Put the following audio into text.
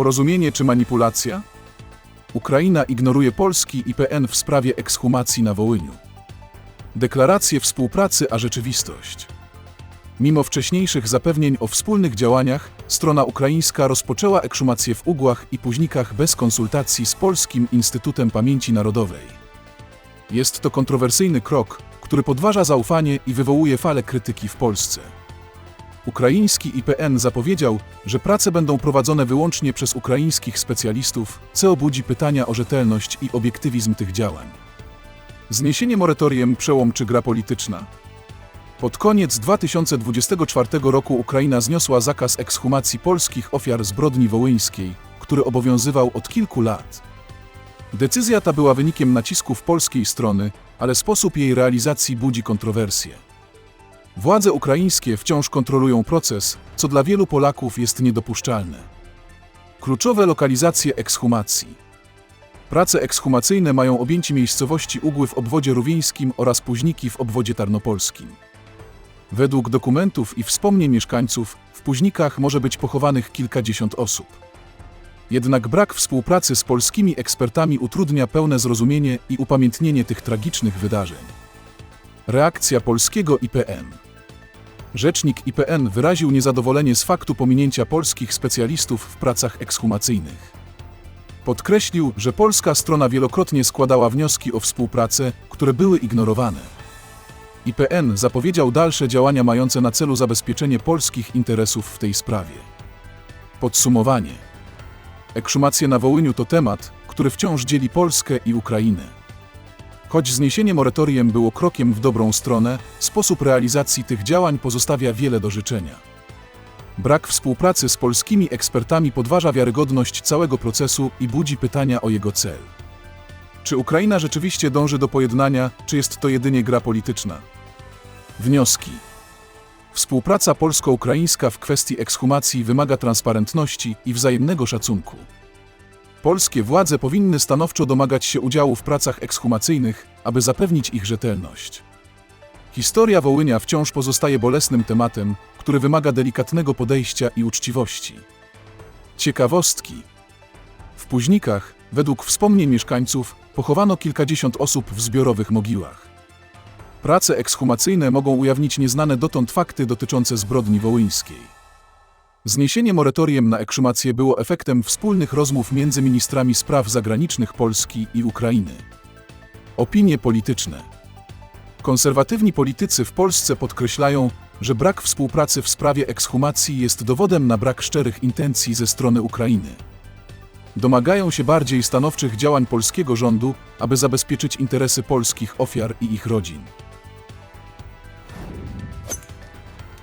Porozumienie czy manipulacja? Ukraina ignoruje Polski IPN w sprawie ekshumacji na Wołyniu. Deklaracje współpracy a rzeczywistość. Mimo wcześniejszych zapewnień o wspólnych działaniach, strona ukraińska rozpoczęła ekshumację w Ugłach i Późnikach bez konsultacji z Polskim Instytutem Pamięci Narodowej. Jest to kontrowersyjny krok, który podważa zaufanie i wywołuje falę krytyki w Polsce. Ukraiński IPN zapowiedział, że prace będą prowadzone wyłącznie przez ukraińskich specjalistów, co budzi pytania o rzetelność i obiektywizm tych działań. Zniesienie moratorium przełom czy gra polityczna? Pod koniec 2024 roku Ukraina zniosła zakaz ekshumacji polskich ofiar zbrodni wołyńskiej, który obowiązywał od kilku lat. Decyzja ta była wynikiem nacisków polskiej strony, ale sposób jej realizacji budzi kontrowersje. Władze ukraińskie wciąż kontrolują proces, co dla wielu Polaków jest niedopuszczalne. Kluczowe lokalizacje ekshumacji. Prace ekshumacyjne mają objęcie miejscowości Ugły w obwodzie rówieńskim oraz Późniki w obwodzie tarnopolskim. Według dokumentów i wspomnień mieszkańców, w Późnikach może być pochowanych kilkadziesiąt osób. Jednak brak współpracy z polskimi ekspertami utrudnia pełne zrozumienie i upamiętnienie tych tragicznych wydarzeń. Reakcja polskiego IPN Rzecznik IPN wyraził niezadowolenie z faktu pominięcia polskich specjalistów w pracach ekshumacyjnych. Podkreślił, że polska strona wielokrotnie składała wnioski o współpracę, które były ignorowane. IPN zapowiedział dalsze działania mające na celu zabezpieczenie polskich interesów w tej sprawie. Podsumowanie. Ekshumacje na Wołyniu to temat, który wciąż dzieli Polskę i Ukrainę. Choć zniesienie moratorium było krokiem w dobrą stronę, sposób realizacji tych działań pozostawia wiele do życzenia. Brak współpracy z polskimi ekspertami podważa wiarygodność całego procesu i budzi pytania o jego cel. Czy Ukraina rzeczywiście dąży do pojednania, czy jest to jedynie gra polityczna? Wnioski. Współpraca polsko-ukraińska w kwestii ekshumacji wymaga transparentności i wzajemnego szacunku. Polskie władze powinny stanowczo domagać się udziału w pracach ekshumacyjnych, aby zapewnić ich rzetelność. Historia Wołynia wciąż pozostaje bolesnym tematem, który wymaga delikatnego podejścia i uczciwości. Ciekawostki. W Późnikach, według wspomnień mieszkańców, pochowano kilkadziesiąt osób w zbiorowych mogiłach. Prace ekshumacyjne mogą ujawnić nieznane dotąd fakty dotyczące zbrodni wołyńskiej. Zniesienie moratorium na ekshumację było efektem wspólnych rozmów między ministrami spraw zagranicznych Polski i Ukrainy. Opinie polityczne. Konserwatywni politycy w Polsce podkreślają, że brak współpracy w sprawie ekshumacji jest dowodem na brak szczerych intencji ze strony Ukrainy. Domagają się bardziej stanowczych działań polskiego rządu, aby zabezpieczyć interesy polskich ofiar i ich rodzin.